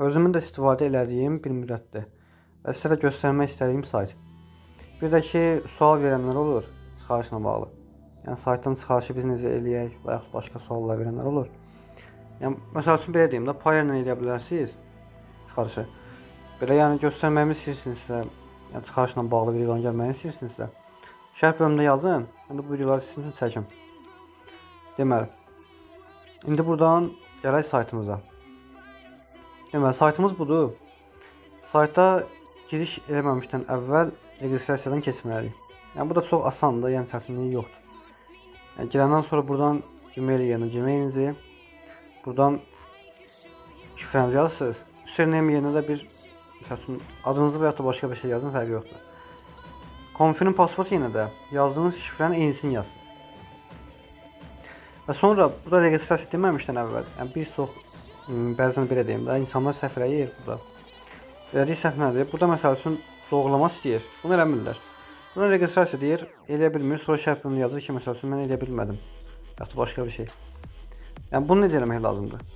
Özümün də istifadə elədiyim bir müddətdir və sizə də göstərmək istədiyim sayt. Bir də ki, sual verənlər olur çıxarışla bağlı. Yəni saytdan çıxarışı biz necə eləyək və yaxud başqa suallar verənlər olur. Yəni məsəl üçün belə deyim də, Payer-lə eləyə bilərsiniz çıxarışı. Belə yəni göstərməyimi istəyirsinizsə, yəni çıxarışla bağlı videoların gəlməyini istəyirsinizsə, şərh bölümündə yazın. Mən də bu videoları sizin üçün çəkim. Deməli, indi buradan gələk saytımıza. Deməli, saytımız budur. Sayta giriş eləməmişdən əvvəl registrasiyadan keçməliyik. Yəni bu da çox asandır, yəni çətinliyi yoxdur. Yəni girəndən sonra buradan Gmail yerinə Gmailinizi, buradan şifrənizi yazırsınız. Username yerinə də bir məsəl üçün adınızı və ya da başqa bir şey yazın, fərqi yoxdur. Konfinin password yerinə də yazdığınız şifrənin eynisini yazırsınız. Və sonra burada registrasiya deməmişdən əvvəl, yəni bir çox bəzən belə deyim də, insanlar səhv eləyir burada. Elədiyi səhv nədir? Burada məsəl üçün doğrulama istəyir. Bunu eləmirlər. Buna registrasiya deyir, eləyə bilmir. Sonra şərt bunu yazır ki, məsəl üçün mən eləyə bilmədim. Ya da başqa bir şey. Yəni bunu necə eləmək lazımdır?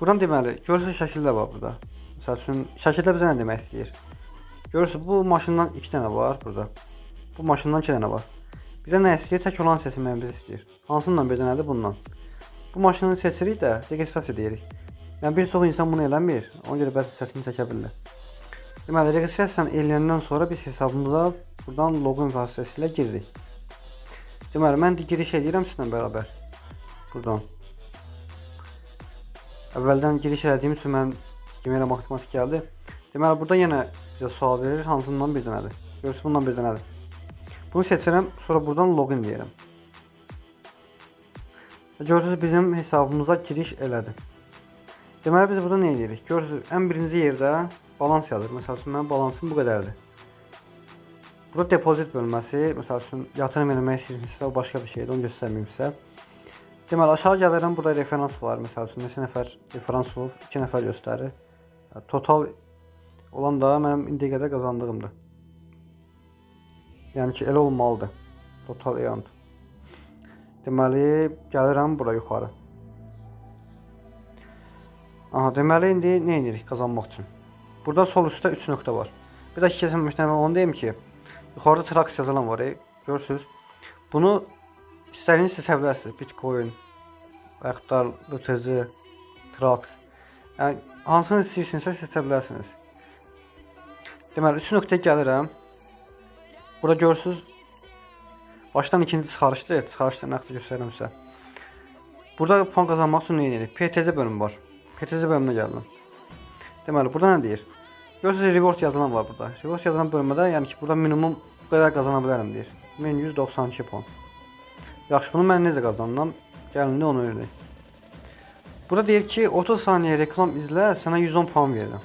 Buradan deməli, görürsüz şəkildə var burada. Məsəl üçün şəkildə bizə nə demək istəyir? Görürsüz bu maşından 2 dənə var burada. Bu maşından 2 dənə var. Bizə nə istəyir? Tək olan seçməyimizi istəyir. Hansından bir dənədir bundan. Bu maşını seçirik də registrasiya deyirik. Yəni bir çox insan bunu eləmir. Ona görə bəzi çətin çəkə bilirlər. Deməli, registrasiyanı eləyəndən sonra biz hesabımıza buradan loqin vasitəsilə giririk. Deməli, mən də giriş edirəm sizlə bərabər. Buradan. Əvvəldən giriş elədiyim üçün mən Gmail matematik gəldi. Deməli, burada yenə bizə sual verir, hansından bir dənədir. Görürsüz, bundan bir dənədir. Bunu seçirəm, sonra buradan login deyirəm. Görürsüz bizim hesabımıza giriş elədi. Deməli biz burada nə edirik? Görürsüz ən birinci yerdə balans yazır. Məsəl üçün mənim balansım bu qədərdir. Burada depozit bölməsi, məsəl üçün yatırım eləmək istəyirsinizsə o başqa bir şeydir, onu göstərməyim sizə. Deməli aşağı gəlirəm, burada referans var. Məsəl üçün neçə nəfər referans olub, 2 nəfər göstərir. Total olan da mənim indiyə qədər qazandığımdır. Yəni ki, elə olmalıdır. Total eant. Deməli, gəlirəm bura yuxarı. Aha, deməli indi nə edirik qazanmaq üçün? Burada sol üstdə 3 nöqtə var. Bir də keçməmişdən onu deyim ki, yuxarıda Trax yazılan var, e. Bunu istədiyiniz seçə bilərsiniz. Bitcoin, da LTZ, Trax. Yəni hansını istəyirsinizsə seçə bilərsiniz. Deməli, 3 nöqtəyə gəlirəm. Burada görürsüz başdan ikinci çıxarışdır. Çıxarışda nəqd göstərirəm sizə. Burada puan qazanmaq üçün nə edirik? PTC bölümü var. PTC bölümünə gəldim. Deməli, burada nə deyir? Görürsüz reward yazılan var burada. Reward yazılan bölmədə yəni ki, burada minimum qədər qazana bilərəm deyir. 1192 puan. Yaxşı, bunu mən necə qazanıram? Gəlin də onu öyrənək. Burada deyir ki, 30 saniyə reklam izlə, sənə 110 puan verirəm.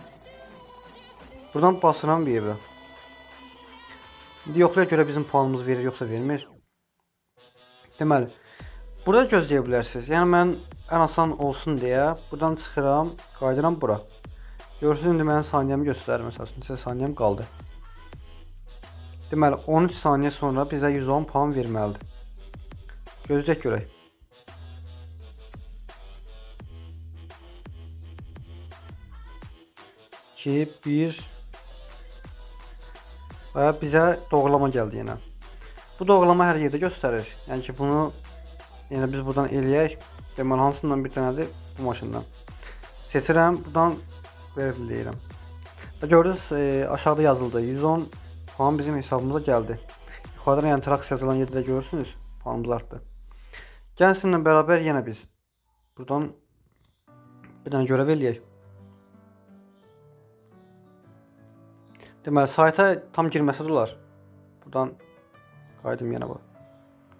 Buradan basıram bir yerə. İndi yoxlaya görə bizim puanımız verir, yoxsa vermir. Deməli, burada gözləyə bilərsiniz. Yəni mən ən asan olsun deyə buradan çıxıram, qayıdıram bura. Görürsüz indi mənim saniyəmi göstərir məsəl üçün. Neçə saniyəm qaldı. Deməli 13 saniyə sonra bizə 110 puan verməlidir. Gözləyək görək. İki, bir və bizə doğrulama gəldi yenə. Bu doğrulama hər yerdə göstərir. Yəni ki, bunu yəni biz buradan eləyək. Deməli hansından bir dənədir bu maşından. Seçirəm, buradan verifləyirəm. Və gördünüz, e, aşağıda yazıldı. 110 puan bizim hesabımıza gəldi. Yuxarıdan yəni traks yazılan yerdə görürsünüz, puanımız artdı. Gəlin sizinlə bərabər yenə biz buradan bir dənə görəv eləyək. Deməli sayta tam girməsə də olar. Buradan qayıdım yenə bax.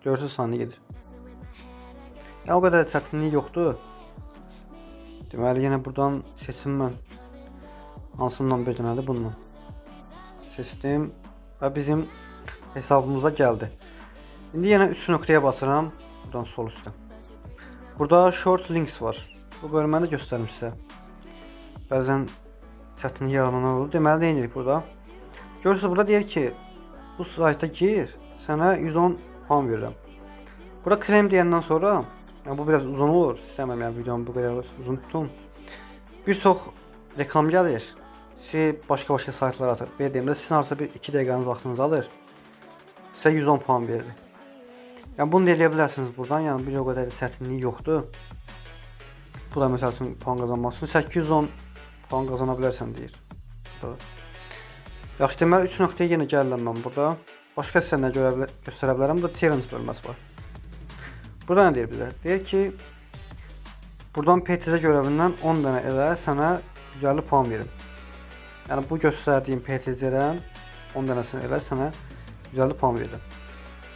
Görürsüz saniyə gedir. Ya o qədər çətinlik yoxdur. Deməli yenə buradan seçim mən. Hansından bir dənədir bundan. Seçdim və bizim hesabımıza gəldi. İndi yenə 3 nöqtəyə basıram. Buradan sol üstə. Burada short links var. Bu bölməni göstərim sizə. Bəzən çətinlik yaranan olur. Deməli nə burada? Görürsüz burada deyir ki, bu sayta gir, sənə 110 puan verirəm. Burada krem deyəndən sonra, yəni bu biraz uzun olur. İstəmirəm yəni videomu bu qədər uzun tutum. Bir çox reklam gəlir. Sizi başqa-başqa saytlara atır. Verdiyimdə sizin harca bir 2 dəqiqəniz vaxtınızı alır. Sizə 110 puan verir. Yəni bunu da eləyə bilərsiniz buradan. Yəni bir o qədər də çətinlik yoxdur. Bu da məsəl üçün puan qazanmaq üçün 810 puan qazana bilərsən deyir. Burada. Yaxşı deməli 3 nöqtəyə yenə gəlirəm mən burada. Başqa sizə nə görə göstərə bilərəm. Burada challenge bölməsi var. Burada deyir bizə? Deyir ki buradan PTZ görəvindən 10 dənə elə sənə 150 puan verim. Yəni bu göstərdiyim PTZ-dən 10 dənəsini elə sənə 150 puan verirəm.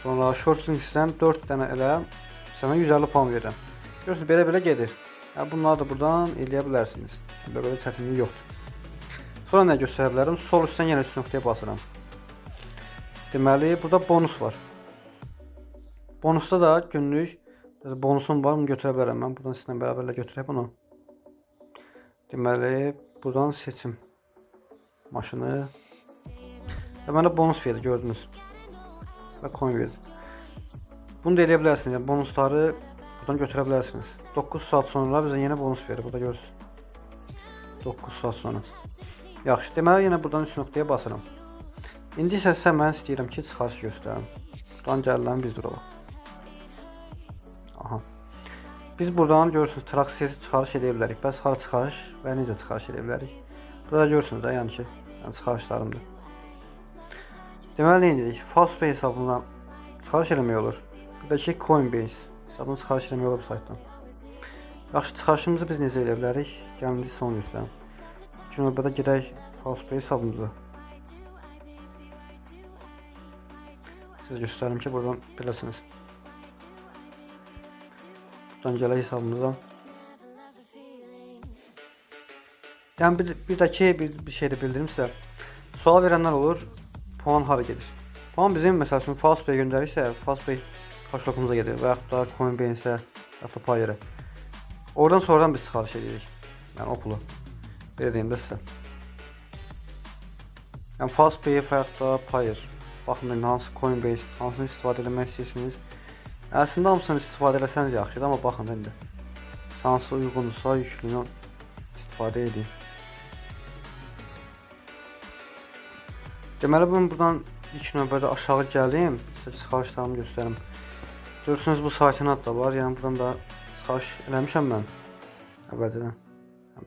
Sonra shortlinksdən 4 dənə elə sənə 150 puan verirəm. Görürsüz belə-belə gedir. Yəni bunları da buradan eləyə bilərsiniz. Belə-belə çətinlik yoxdur. Sonra nə göstərə? Sol üstdən yenə üst nöqtəyə basıram. Deməli, burada bonus var. Bonusda da günlük bonusum var, bunu götürə bilərəm mən. Buradan sizinlə bərabərlə götürək bunu. Deməli, buradan seçim maşını. Və mənə bonus verdi, gördünüz. Və coin verdi. Bunu da eləyə bilərsiniz. Bonusları buradan götürə bilərsiniz. 9 saat sonra bizə yenə bonus verir. Burada görürsüz. 9 saat sonra. Yaxşı, deməli yenə buradan üst nöqtəyə basıram. İndi isə sizə mən istəyirəm ki, çıxarış göstərim. Buradan gəlirəm biz duraq. Biz buradan görürsünüz traksiyası çıxarış edə bilərik. Bəs hara çıxarış və necə çıxarış edə bilərik? Burada görürsünüz də, yəni ki, yəni çıxarışlarımdır. Deməli nə edirik? Fastpay hesabından çıxarış eləmək olur. Bir də ki, Coinbase hesabından çıxarış eləmək olur bu saytdan. Yaxşı, çıxarışımızı biz necə edə bilərik? Gəlin biz son göstərim. İlk növbədə gedək Fastpay hesabımıza. Sizə göstərim ki, buradan biləsiniz. Buradan gələk hesabımıza. Yəni bir, bir də ki, bir, bir şey də bildirim sizə. Sual verənlər olur, puan hara gedir? Puan bizim məsəl üçün Fastpay göndərirsə, Fastpay kaşlokumuza gedir və yaxud da Coinbase-ə, və yaxud da Payer-ə. Oradan sonradan biz çıxarış edirik. Yəni o pulu. Belə deyim də sizə. Yəni Fastpay yaxud da Payer. Baxın hansı Coinbase, hansını istifadə etmək istəyirsiniz. Əslində hamısını istifadə etsəniz yaxşıdır, amma baxın indi. Hansı uyğundursa yüklüyünü istifadə edin. Deməli ben buradan ilk növbədə aşağı gəlim, sizə çıxarışlarımı göstərim. Görürsünüz bu saytın adı da var. Yəni buradan da çıxarış eləmişəm mən əvvəlcədən.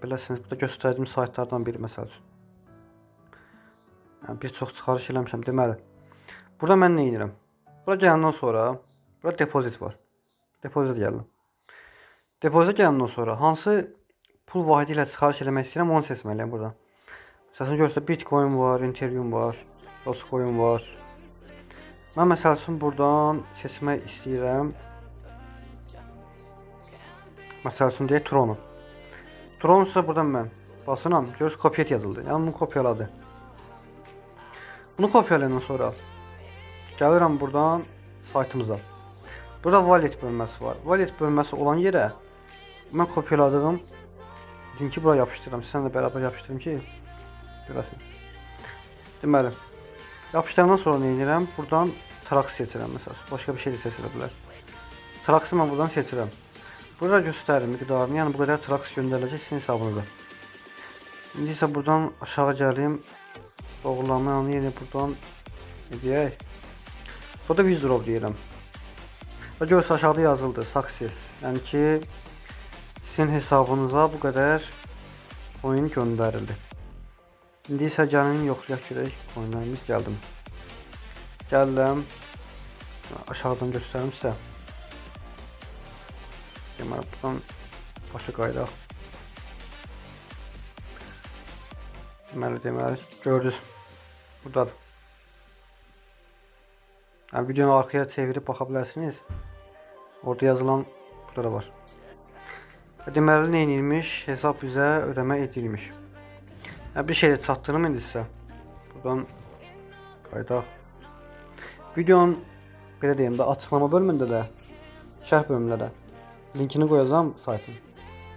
Biləsiniz burada göstərdiyim saytlardan biri məsəl üçün. Yəni bir çox çıxarış eləmişəm deməli. Burada mən nə edirəm? Bura gələndən sonra burada depozit var. Depozit gəldim. Depozit gələndən sonra hansı pul vahidi ilə çıxarış eləmək istəyirəm onu seçməliyəm burada. Məsələn görsə Bitcoin var, Ethereum var, Dogecoin var. Mən məsəl üçün buradan seçmək istəyirəm. Məsəl üçün deyək Tron'u. Tron isə buradan mən basıram. Görürsüz kopyet yazıldı. Yəni bunu kopyaladı. Bunu kopyalayandan sonra gəlirəm buradan saytımıza. Burada wallet bölməsi var. Wallet bölməsi olan yerə mən kopyaladığım linki bura yapışdırıram. Sizlə bərabər yapışdırım ki Görəsin. Deməli, yapışdırandan sonra nə edirəm? Buradan Trax seçirəm məsələn. Başqa bir şey də seçilə bilər. Mən buradan seçirəm. Burada göstərir miqdarını, yəni bu qədər Trax göndəriləcək sizin hesabınıza. İndi isə buradan aşağı gəlim. Doğrulama yanı yenə buradan deyək? Burada withdraw deyirəm. Və görürsünüz aşağıda yazıldı success. Yəni ki sizin hesabınıza bu qədər oyun göndərildi. İndi isə gəlin yoxlayaq görək oyunlarımız gəldim. Gəldim. Aşağıdan göstərim sizə. Deməli buradan başa qayıdaq. Deməli deməli gördünüz. Buradadır. Yəni videonu arxaya çevirib baxa bilərsiniz. Orada yazılan burada da var. Deməli nə edilmiş? Hesab bizə ödəmə edilmiş. Ya bir şeyle çatdırım indi sizə. Buradan qaydaq. Videonun belə deyim də açıqlama bölümündə də şərh bölümündə də linkini qoyacağam saytın.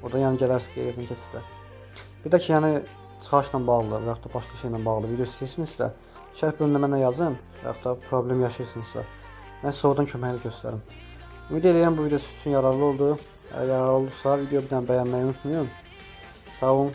Orada yəni gələrsiniz qeyriyyətin keçsə. Bir də ki, yəni çıxarışla bağlı və yaxud da başqa şeylə bağlı video istəyirsinizsə, şərh bölümündə mənə yazın yaxud da problem yaşayırsınızsa, mən sizə oradan köməklik göstərim. Ümid edirəm bu video sizin üçün yararlı oldu. Əgər yararlı oldusa, videoyu bir dənə bəyənməyi unutmayın. Sağ olun.